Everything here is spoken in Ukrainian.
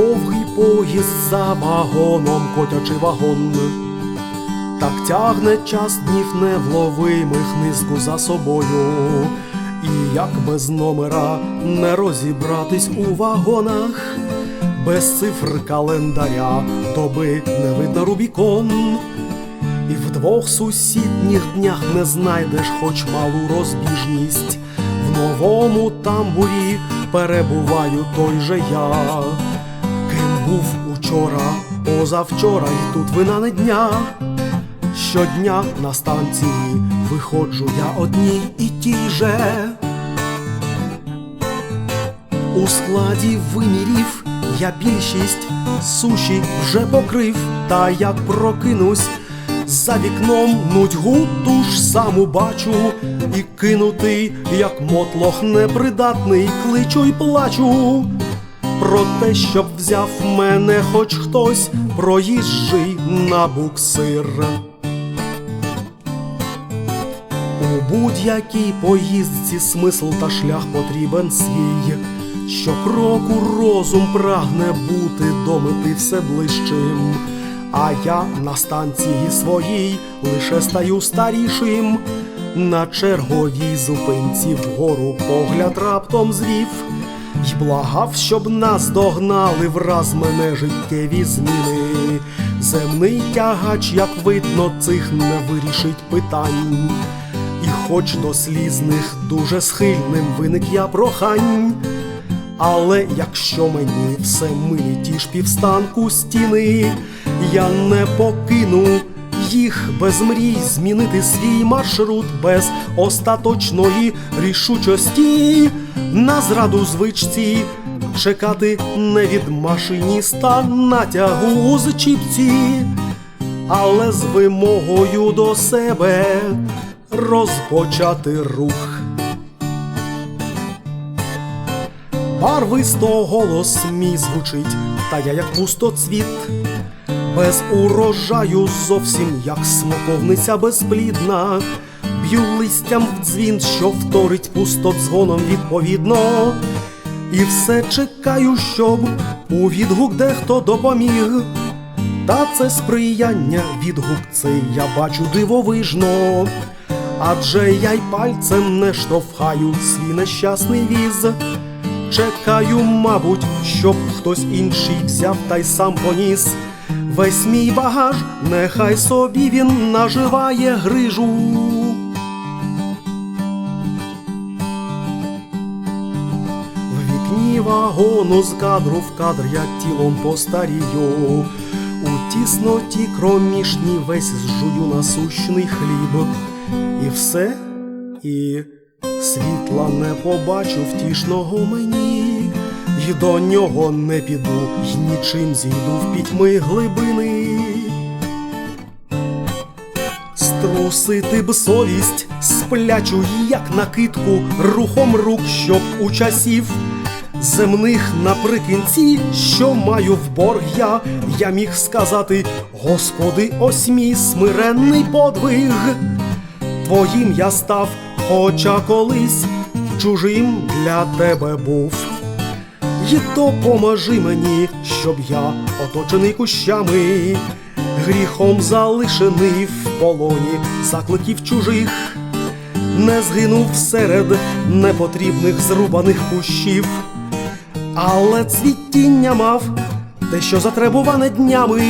довгий поїзд за вагоном, котячий вагон. Так тягне час днів невловимих низку за собою. І як без номера не розібратись у вагонах, без цифр календаря доби не видно Рубікон. І в двох сусідніх днях не знайдеш хоч малу розбіжність. В новому тамбурі перебуваю той же я, був учора, позавчора, і тут вина не дня. Щодня на станції виходжу я одній і тій же. У складі вимірів я більшість суші вже покрив, та як прокинусь, за вікном нудьгу ту ж саму бачу, і кинутий, як мотлох непридатний, кличу й плачу. Про те, щоб взяв мене хоч хтось проїжджий на буксир. У будь-якій поїздці смисл та шлях потрібен свій. Щокроку розум прагне бути до мети все ближчим. А я на станції своїй лише стаю старішим. На черговій зупинці вгору погляд раптом звів. Й благав, щоб нас догнали враз мене життєві зміни. Земний тягач, як видно, цих не вирішить питань. І хоч до слізних дуже схильним виник я прохань. Але якщо мені все милі ті ж півстанку стіни, я не покину їх без мрій змінити свій маршрут без остаточної рішучості на зраду звичці, чекати не від машиніста натягу з чіпці, але з вимогою до себе розпочати рух. Барвисто голос мій звучить, та я як пустоцвіт, без урожаю зовсім як смоковниця безплідна, б'ю листям в дзвін, що вторить пустодзвоном відповідно, і все чекаю, щоб у відгук дехто допоміг. Та це сприяння відгук цей я бачу дивовижно, адже я й пальцем не штовхаю свій нещасний віз. Чекаю, мабуть, щоб хтось інший взяв та й сам поніс. Весь мій багаж, нехай собі він наживає грижу. В вікні вагону з кадру в кадр я тілом постарію. У тісноті кромішній весь зжую насущний хліб. І все, і світла не побачу втішного мені, й до нього не піду, й нічим зійду в пітьми глибини. Струсити б совість сплячу, як накидку, рухом рук, щоб у часів земних наприкінці, що маю в борг я, я міг сказати, Господи, ось мій смиренний подвиг. Твоїм я став, хоча колись чужим для тебе був. І допоможи мені, щоб я, оточений кущами, гріхом залишений в полоні закликів чужих, не згинув серед непотрібних зрубаних кущів, але цвітіння мав те, що затребуване днями.